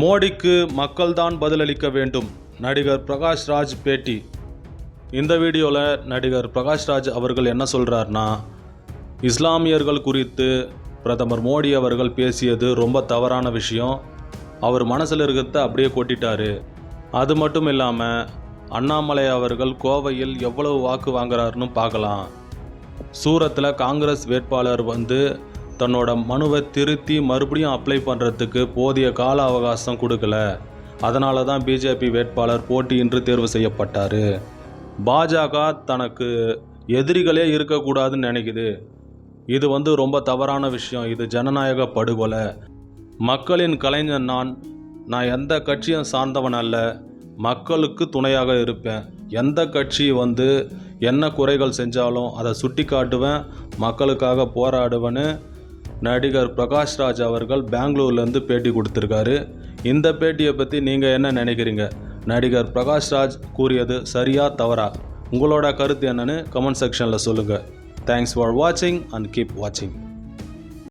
மோடிக்கு மக்கள்தான் பதிலளிக்க வேண்டும். நடிகர் பிரகாஷ் ராஜ் பேட்டி. இந்த வீடியோவில் நடிகர் பிரகாஷ் ராஜ் அவர்கள் என்ன சொல்கிறாருன்னா இஸ்லாமியர்கள் குறித்து பிரதமர் மோடி அவர்கள் பேசியது ரொம்ப தவறான விஷயம். அவர் மனசில் இருக்கிறத அப்படியே கொட்டிட்டாரு. அது மட்டும் இல்லாமல் அண்ணாமலை அவர்கள் கோவையில் எவ்வளவு வாக்கு வாங்குறாருன்னு பார்க்கலாம். சூரத்தில் காங்கிரஸ் வேட்பாளர் வந்து தன்னோட மனுவை திருத்தி மறுபடியும் அப்ளை பண்ணுறதுக்கு போதிய கால அவகாசம் கொடுக்கல. அதனால தான் பிஜேபி வேட்பாளர் போட்டியின்றி தேர்வு செய்யப்பட்டார். பாஜக தனக்கு எதிரிகளே இருக்கக்கூடாதுன்னு நினைக்குது. இது வந்து ரொம்ப தவறான விஷயம். இது ஜனநாயக படுகொலை. மக்களின் கலைஞன் நான். நான் எந்த கட்சியும் சார்ந்தவன் அல்ல. மக்களுக்கு துணையாக இருப்பேன். எந்த கட்சி வந்து என்ன குறைகள் செஞ்சாலும் அதை சுட்டி காட்டுவேன் மக்களுக்காக போராடுவேன்னு நடிகர் பிரகாஷ் ராஜ் அவர்கள் பெங்களூர்லேருந்து பேட்டி கொடுத்துருக்காரு. இந்த பேட்டியை பற்றி நீங்கள் என்ன நினைக்கிறீங்க? நடிகர் பிரகாஷ் ராஜ் கூறியது சரியா தவறா? உங்களோட கருத்து என்னன்னு கமெண்ட் செக்ஷனில் சொல்லுங்கள் தேங்க்ஸ் ஃபார் வாட்சிங் அண்ட் கீப் வாட்சிங்